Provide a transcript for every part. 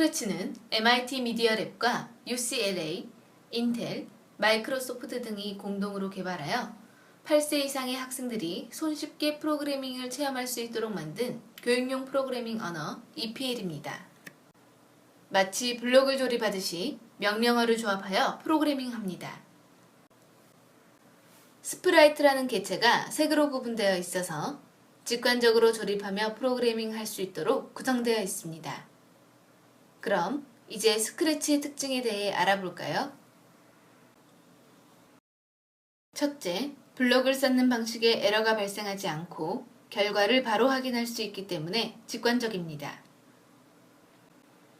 스크래치는 MIT 미디어 랩과 UCLA, 인텔, 마이크로소프트 등이 공동으로 개발하여 8세 이상의 학생들이 손쉽게 프로그래밍을 체험할 수 있도록 만든 교육용 프로그래밍 언어 EPL입니다. 마치 블록을 조립하듯이 명령어를 조합하여 프로그래밍 합니다. 스프라이트라는 개체가 색으로 구분되어 있어서 직관적으로 조립하며 프로그래밍 할 수 있도록 구성되어 있습니다. 그럼 이제 스크래치의 특징에 대해 알아볼까요? 첫째, 블록을 쌓는 방식에 에러가 발생하지 않고 결과를 바로 확인할 수 있기 때문에 직관적입니다.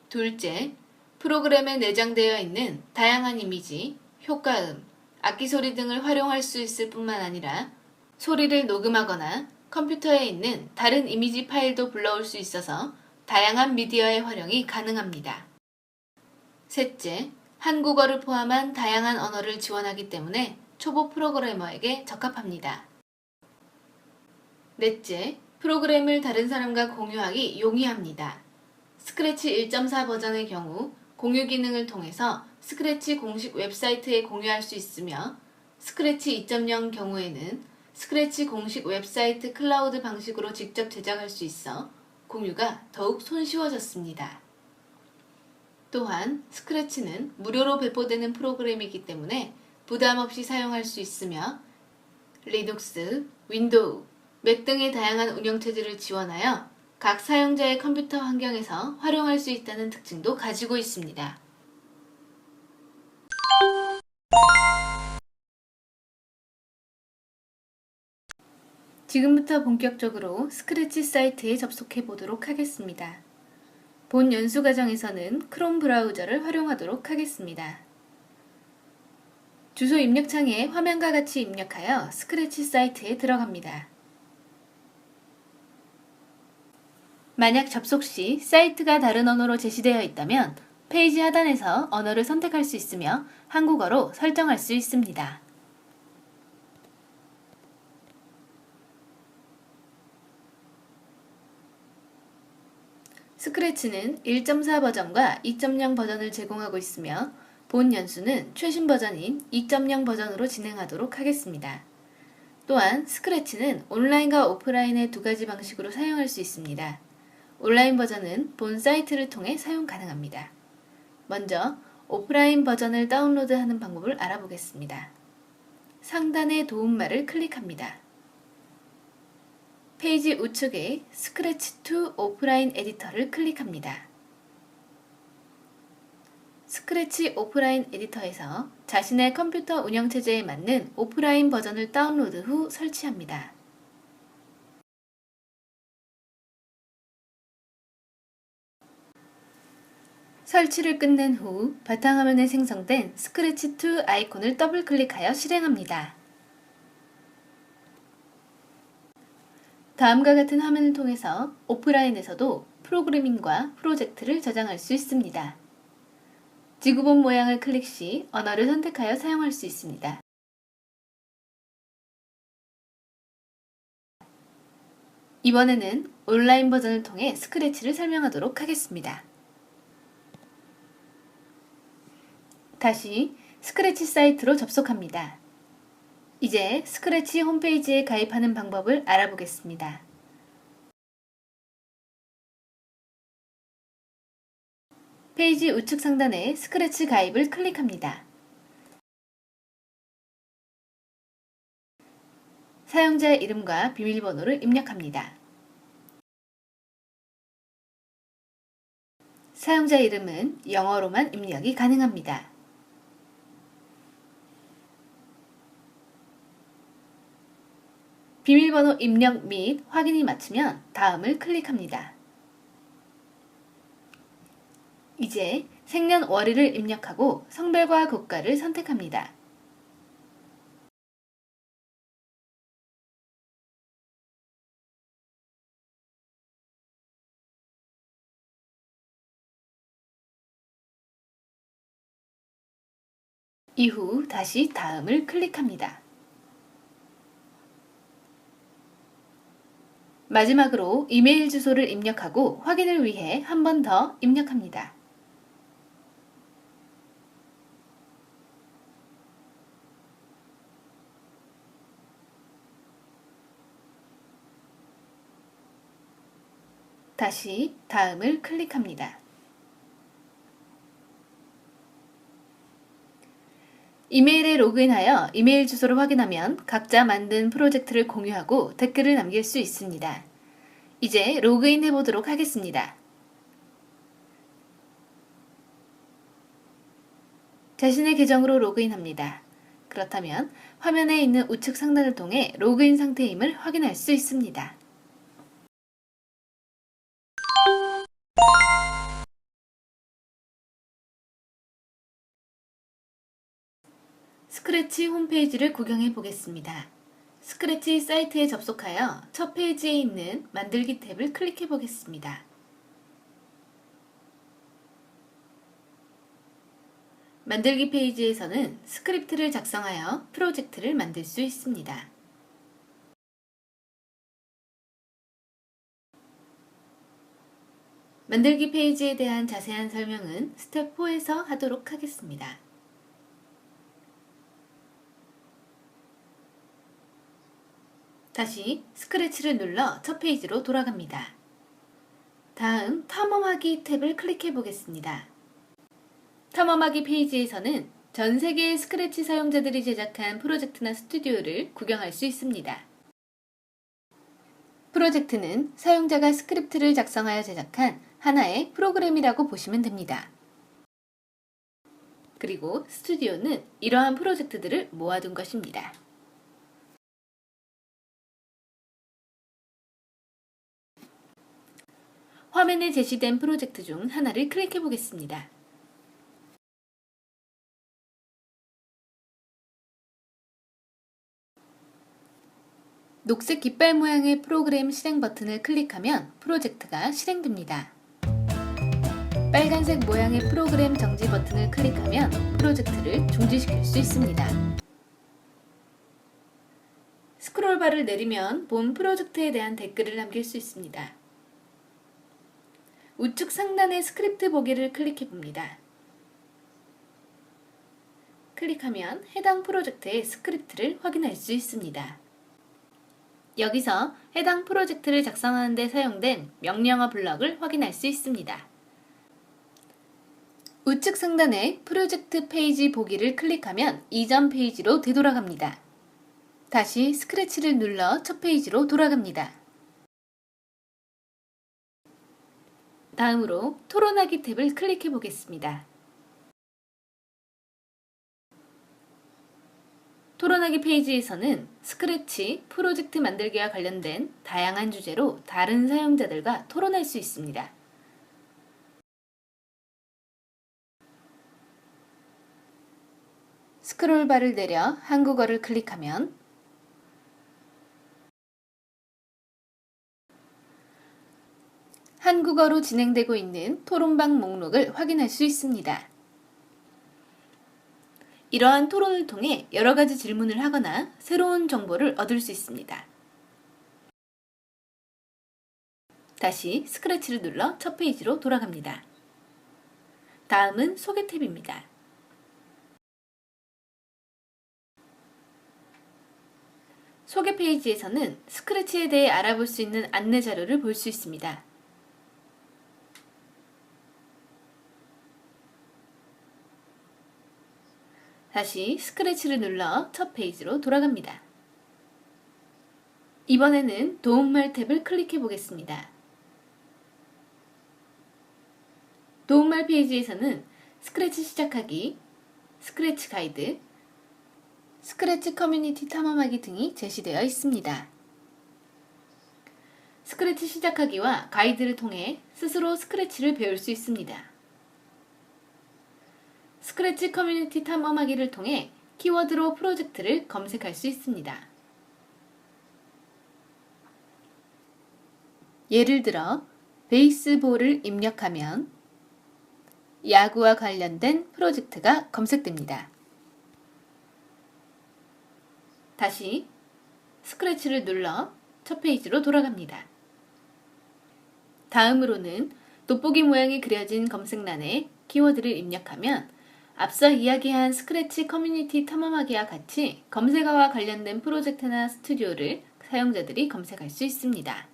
둘째, 프로그램에 내장되어 있는 다양한 이미지, 효과음, 악기 소리 등을 활용할 수 있을 뿐만 아니라 소리를 녹음하거나 컴퓨터에 있는 다른 이미지 파일도 불러올 수 있어서 다양한 미디어의 활용이 가능합니다. 셋째, 한국어를 포함한 다양한 언어를 지원하기 때문에 초보 프로그래머에게 적합합니다. 넷째, 프로그램을 다른 사람과 공유하기 용이합니다. 스크래치 1.4 버전의 경우 공유 기능을 통해서 스크래치 공식 웹사이트에 공유할 수 있으며 스크래치 2.0 경우에는 스크래치 공식 웹사이트 클라우드 방식으로 직접 제작할 수 있어 공유가 더욱 손쉬워졌습니다. 또한 스크래치는 무료로 배포되는 프로그램이기 때문에 부담 없이 사용할 수 있으며 리눅스, 윈도우, 맥 등의 다양한 운영체제를 지원하여 각 사용자의 컴퓨터 환경에서 활용할 수 있다는 특징도 가지고 있습니다. 지금부터 본격적으로 스크래치 사이트에 접속해 보도록 하겠습니다. 본 연수 과정에서는 크롬 브라우저를 활용하도록 하겠습니다. 주소 입력창에 화면과 같이 입력하여 스크래치 사이트에 들어갑니다. 만약 접속 시 사이트가 다른 언어로 제시되어 있다면 페이지 하단에서 언어를 선택할 수 있으며 한국어로 설정할 수 있습니다. 스크래치는 1.4 버전과 2.0 버전을 제공하고 있으며 본 연수는 최신 버전인 2.0 버전으로 진행하도록 하겠습니다. 또한 스크래치는 온라인과 오프라인의 두 가지 방식으로 사용할 수 있습니다. 온라인 버전은 본 사이트를 통해 사용 가능합니다. 먼저 오프라인 버전을 다운로드하는 방법을 알아보겠습니다. 상단의 도움말을 클릭합니다. 페이지 우측에 스크래치 2 오프라인 에디터를 클릭합니다. 스크래치 오프라인 에디터에서 자신의 컴퓨터 운영체제에 맞는 오프라인 버전을 다운로드 후 설치합니다. 설치를 끝낸 후 바탕화면에 생성된 스크래치 2 아이콘을 더블 클릭하여 실행합니다. 다음과 같은 화면을 통해서 오프라인에서도 프로그래밍과 프로젝트를 저장할 수 있습니다. 지구본 모양을 클릭 시 언어를 선택하여 사용할 수 있습니다. 이번에는 온라인 버전을 통해 스크래치를 설명하도록 하겠습니다. 다시 스크래치 사이트로 접속합니다. 이제 스크래치 홈페이지에 가입하는 방법을 알아보겠습니다. 페이지 우측 상단에 스크래치 가입을 클릭합니다. 사용자의 이름과 비밀번호를 입력합니다. 사용자 이름은 영어로만 입력이 가능합니다. 비밀번호 입력 및 확인이 마치면 다음을 클릭합니다. 이제 생년월일을 입력하고 성별과 국가를 선택합니다. 이후 다시 다음을 클릭합니다. 마지막으로 이메일 주소를 입력하고 확인을 위해 한 번 더 입력합니다. 다시 다음을 클릭합니다. 이메일에 로그인하여 이메일 주소를 확인하면 각자 만든 프로젝트를 공유하고 댓글을 남길 수 있습니다. 이제 로그인 해보도록 하겠습니다. 자신의 계정으로 로그인합니다. 그렇다면 화면에 있는 우측 상단을 통해 로그인 상태임을 확인할 수 있습니다. 스크래치 홈페이지를 구경해 보겠습니다. 스크래치 사이트에 접속하여 첫 페이지에 있는 만들기 탭을 클릭해 보겠습니다. 만들기 페이지에서는 스크립트를 작성하여 프로젝트를 만들 수 있습니다. 만들기 페이지에 대한 자세한 설명은 스텝 4에서 하도록 하겠습니다. 다시 스크래치를 눌러 첫 페이지로 돌아갑니다. 다음 탐험하기 탭을 클릭해 보겠습니다. 탐험하기 페이지에서는 전 세계의 스크래치 사용자들이 제작한 프로젝트나 스튜디오를 구경할 수 있습니다. 프로젝트는 사용자가 스크립트를 작성하여 제작한 하나의 프로그램이라고 보시면 됩니다. 그리고 스튜디오는 이러한 프로젝트들을 모아둔 것입니다. 화면에 제시된 프로젝트 중 하나를 클릭해 보겠습니다. 녹색 깃발 모양의 프로그램 실행 버튼을 클릭하면 프로젝트가 실행됩니다. 빨간색 모양의 프로그램 정지 버튼을 클릭하면 프로젝트를 중지시킬 수 있습니다. 스크롤바를 내리면 본 프로젝트에 대한 댓글을 남길 수 있습니다. 우측 상단의 스크립트 보기를 클릭해 봅니다. 클릭하면 해당 프로젝트의 스크립트를 확인할 수 있습니다. 여기서 해당 프로젝트를 작성하는 데 사용된 명령어 블럭을 확인할 수 있습니다. 우측 상단의 프로젝트 페이지 보기를 클릭하면 이전 페이지로 되돌아갑니다. 다시 스크래치를 눌러 첫 페이지로 돌아갑니다. 다음으로 토론하기 탭을 클릭해 보겠습니다. 토론하기 페이지에서는 스크래치 프로젝트 만들기와 관련된 다양한 주제로 다른 사용자들과 토론할 수 있습니다. 스크롤바를 내려 한국어를 클릭하면 한국어로 진행되고 있는 토론방 목록을 확인할 수 있습니다. 이러한 토론을 통해 여러 가지 질문을 하거나 새로운 정보를 얻을 수 있습니다. 다시 스크래치를 눌러 첫 페이지로 돌아갑니다. 다음은 소개 탭입니다. 소개 페이지에서는 스크래치에 대해 알아볼 수 있는 안내 자료를 볼 수 있습니다. 다시 스크래치를 눌러 첫 페이지로 돌아갑니다. 이번에는 도움말 탭을 클릭해 보겠습니다. 도움말 페이지에서는 스크래치 시작하기, 스크래치 가이드, 스크래치 커뮤니티 탐험하기 등이 제시되어 있습니다. 스크래치 시작하기와 가이드를 통해 스스로 스크래치를 배울 수 있습니다. 스크래치 커뮤니티 탐험하기를 통해 키워드로 프로젝트를 검색할 수 있습니다. 예를 들어 베이스볼을 입력하면 야구와 관련된 프로젝트가 검색됩니다. 다시 스크래치를 눌러 첫 페이지로 돌아갑니다. 다음으로는 돋보기 모양이 그려진 검색란에 키워드를 입력하면 앞서 이야기한 스크래치 커뮤니티 탐험하기와 같이 검색어와 관련된 프로젝트나 스튜디오를 사용자들이 검색할 수 있습니다.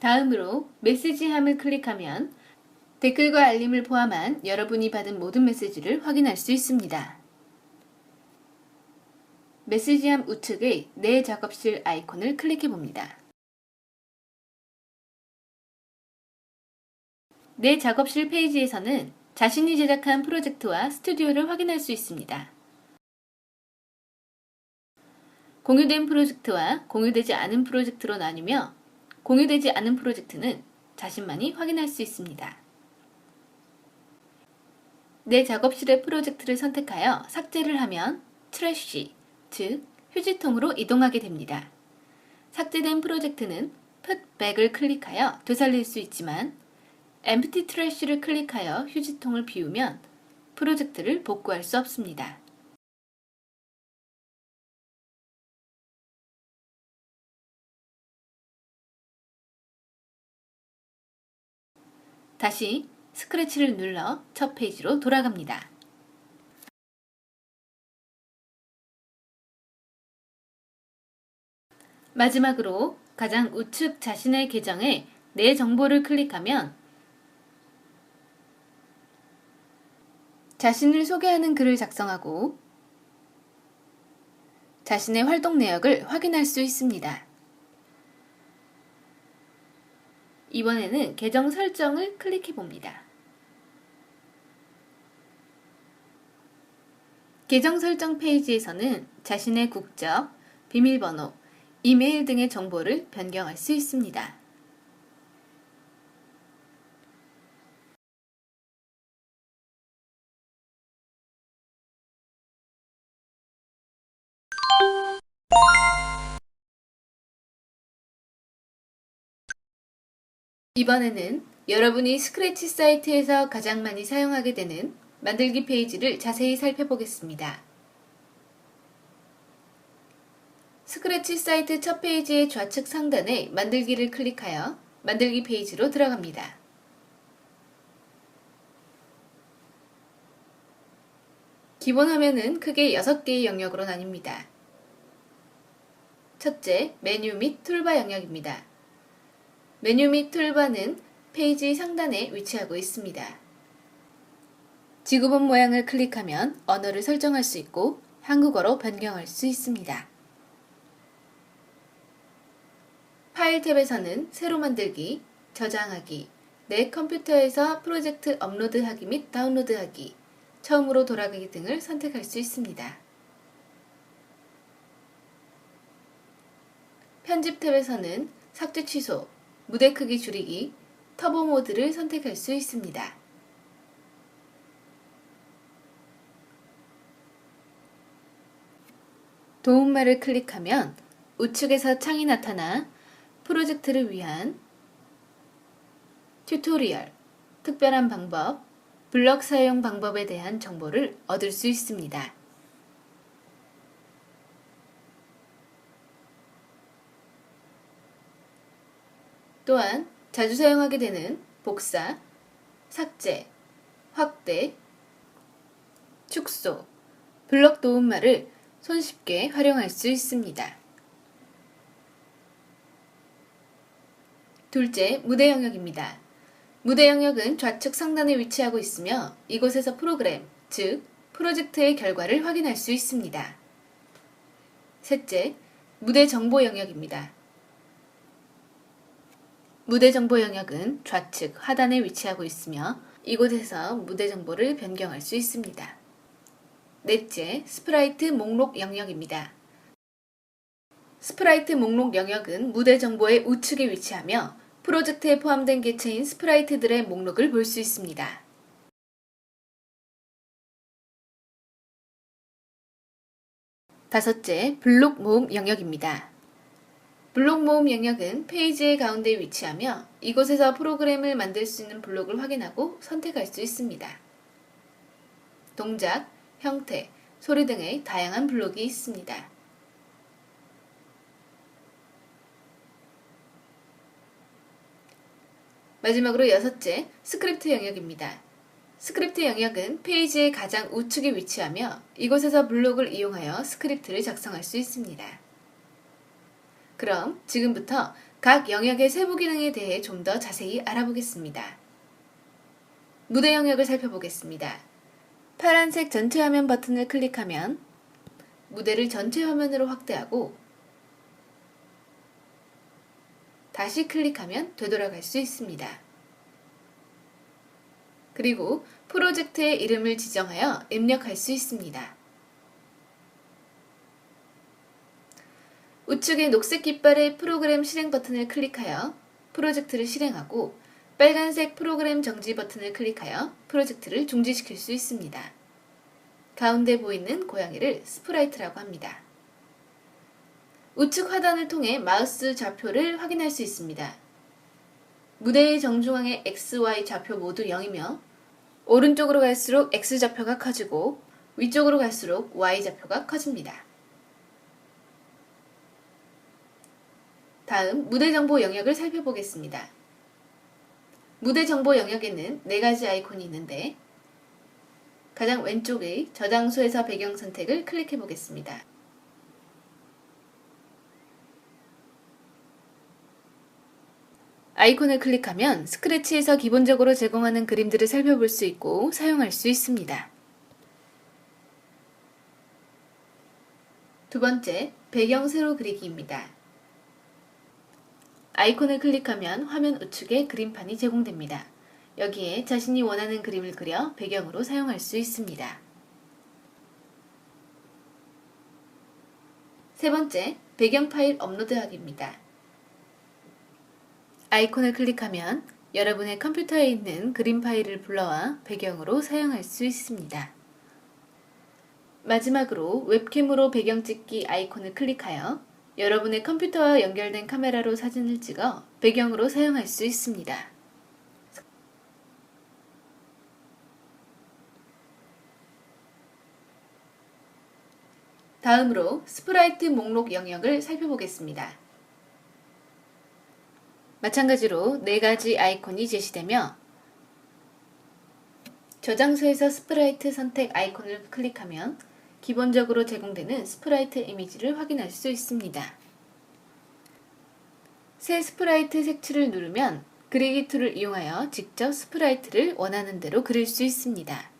다음으로 메시지함을 클릭하면 댓글과 알림을 포함한 여러분이 받은 모든 메시지를 확인할 수 있습니다. 메시지함 우측의 내 작업실 아이콘을 클릭해 봅니다. 내 작업실 페이지에서는 자신이 제작한 프로젝트와 스튜디오를 확인할 수 있습니다. 공유된 프로젝트와 공유되지 않은 프로젝트로 나뉘며 공유되지 않은 프로젝트는 자신만이 확인할 수 있습니다. 내 작업실의 프로젝트를 선택하여 삭제를 하면 트래쉬, 즉 휴지통으로 이동하게 됩니다. 삭제된 프로젝트는 풋백을 클릭하여 되살릴 수 있지만 empty trash를 클릭하여 휴지통을 비우면 프로젝트를 복구할 수 없습니다. 다시 스크래치를 눌러 첫 페이지로 돌아갑니다. 마지막으로 가장 우측 자신의 계정에 내 정보를 클릭하면 자신을 소개하는 글을 작성하고 자신의 활동 내역을 확인할 수 있습니다. 이번에는 계정 설정을 클릭해 봅니다. 계정 설정 페이지에서는 자신의 국적, 비밀번호, 이메일 등의 정보를 변경할 수 있습니다. 이번에는 여러분이 스크래치 사이트에서 가장 많이 사용하게 되는 만들기 페이지를 자세히 살펴보겠습니다. 스크래치 사이트 첫 페이지의 좌측 상단에 만들기를 클릭하여 만들기 페이지로 들어갑니다. 기본 화면은 크게 6개의 영역으로 나뉩니다. 첫째, 메뉴 및 툴바 영역입니다. 메뉴 및 툴바는 페이지 상단에 위치하고 있습니다. 지구본 모양을 클릭하면 언어를 설정할 수 있고 한국어로 변경할 수 있습니다. 파일 탭에서는 새로 만들기, 저장하기, 내 컴퓨터에서 프로젝트 업로드하기 및 다운로드하기, 처음으로 돌아가기 등을 선택할 수 있습니다. 편집 탭에서는 삭제 취소, 무대 크기 줄이기, 터보 모드를 선택할 수 있습니다. 도움말을 클릭하면 우측에서 창이 나타나 프로젝트를 위한 튜토리얼, 특별한 방법, 블럭 사용 방법에 대한 정보를 얻을 수 있습니다. 또한 자주 사용하게 되는 복사, 삭제, 확대, 축소, 블럭 도움말을 손쉽게 활용할 수 있습니다. 둘째, 무대 영역입니다. 무대 영역은 좌측 상단에 위치하고 있으며 이곳에서 프로그램, 즉 프로젝트의 결과를 확인할 수 있습니다. 셋째, 무대 정보 영역입니다. 무대 정보 영역은 좌측 하단에 위치하고 있으며 이곳에서 무대 정보를 변경할 수 있습니다. 넷째, 스프라이트 목록 영역입니다. 스프라이트 목록 영역은 무대 정보의 우측에 위치하며 프로젝트에 포함된 개체인 스프라이트들의 목록을 볼 수 있습니다. 다섯째, 블록 모음 영역입니다. 블록 모음 영역은 페이지의 가운데 위치하며 이곳에서 프로그램을 만들 수 있는 블록을 확인하고 선택할 수 있습니다. 동작, 형태, 소리 등의 다양한 블록이 있습니다. 마지막으로 여섯째, 스크립트 영역입니다. 스크립트 영역은 페이지의 가장 우측에 위치하며 이곳에서 블록을 이용하여 스크립트를 작성할 수 있습니다. 그럼 지금부터 각 영역의 세부 기능에 대해 좀 더 자세히 알아보겠습니다. 무대 영역을 살펴보겠습니다. 파란색 전체 화면 버튼을 클릭하면 무대를 전체 화면으로 확대하고 다시 클릭하면 되돌아갈 수 있습니다. 그리고 프로젝트의 이름을 지정하여 입력할 수 있습니다. 우측의 녹색 깃발의 프로그램 실행 버튼을 클릭하여 프로젝트를 실행하고 빨간색 프로그램 정지 버튼을 클릭하여 프로젝트를 중지시킬 수 있습니다. 가운데 보이는 고양이를 스프라이트라고 합니다. 우측 하단을 통해 마우스 좌표를 확인할 수 있습니다. 무대의 정중앙의 X, Y 좌표 모두 0이며 오른쪽으로 갈수록 X 좌표가 커지고 위쪽으로 갈수록 Y 좌표가 커집니다. 다음 무대 정보 영역을 살펴보겠습니다. 무대 정보 영역에는 네 가지 아이콘이 있는데 가장 왼쪽의 저장소에서 배경 선택을 클릭해 보겠습니다. 아이콘을 클릭하면 스크래치에서 기본적으로 제공하는 그림들을 살펴볼 수 있고 사용할 수 있습니다. 두 번째, 배경 세로 그리기입니다. 아이콘을 클릭하면 화면 우측에 그림판이 제공됩니다. 여기에 자신이 원하는 그림을 그려 배경으로 사용할 수 있습니다. 세 번째, 배경 파일 업로드하기입니다. 아이콘을 클릭하면 여러분의 컴퓨터에 있는 그림 파일을 불러와 배경으로 사용할 수 있습니다. 마지막으로 웹캠으로 배경 찍기 아이콘을 클릭하여 여러분의 컴퓨터와 연결된 카메라로 사진을 찍어 배경으로 사용할 수 있습니다. 다음으로 스프라이트 목록 영역을 살펴보겠습니다. 마찬가지로 네 가지 아이콘이 제시되며 저장소에서 스프라이트 선택 아이콘을 클릭하면 기본적으로 제공되는 스프라이트 이미지를 확인할 수 있습니다. 새 스프라이트 색칠을 누르면 그리기 툴을 이용하여 직접 스프라이트를 원하는 대로 그릴 수 있습니다.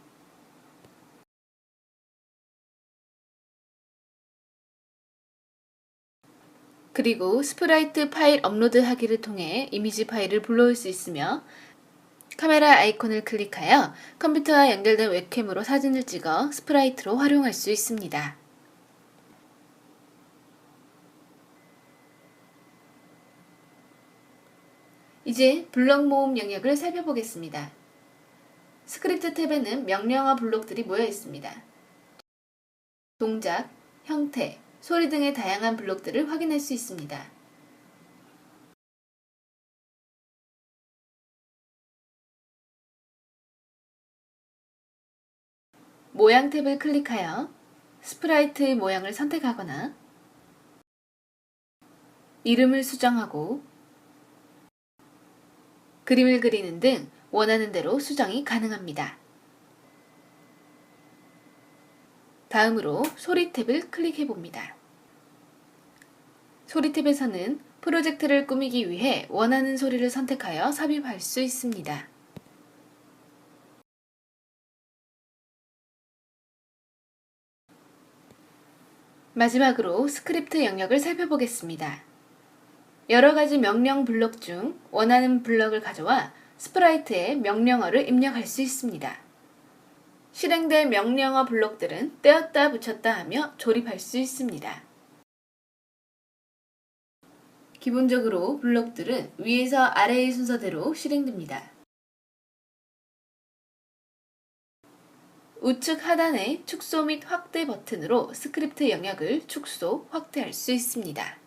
그리고 스프라이트 파일 업로드 하기를 통해 이미지 파일을 불러올 수 있으며 카메라 아이콘을 클릭하여 컴퓨터와 연결된 웹캠으로 사진을 찍어 스프라이트로 활용할 수 있습니다. 이제 블록 모음 영역을 살펴보겠습니다. 스크립트 탭에는 명령어 블록들이 모여 있습니다. 동작, 형태, 소리 등의 다양한 블록들을 확인할 수 있습니다. 모양 탭을 클릭하여 스프라이트의 모양을 선택하거나 이름을 수정하고 그림을 그리는 등 원하는 대로 수정이 가능합니다. 다음으로 소리 탭을 클릭해 봅니다. 소리 탭에서는 프로젝트를 꾸미기 위해 원하는 소리를 선택하여 삽입할 수 있습니다. 마지막으로 스크립트 영역을 살펴보겠습니다. 여러 가지 명령 블록 중 원하는 블록을 가져와 스프라이트에 명령어를 입력할 수 있습니다. 실행된 명령어 블록들은 떼었다 붙였다 하며 조립할 수 있습니다. 기본적으로 블록들은 위에서 아래의 순서대로 실행됩니다. 우측 하단의 축소 및 확대 버튼으로 스크립트 영역을 축소, 확대할 수 있습니다.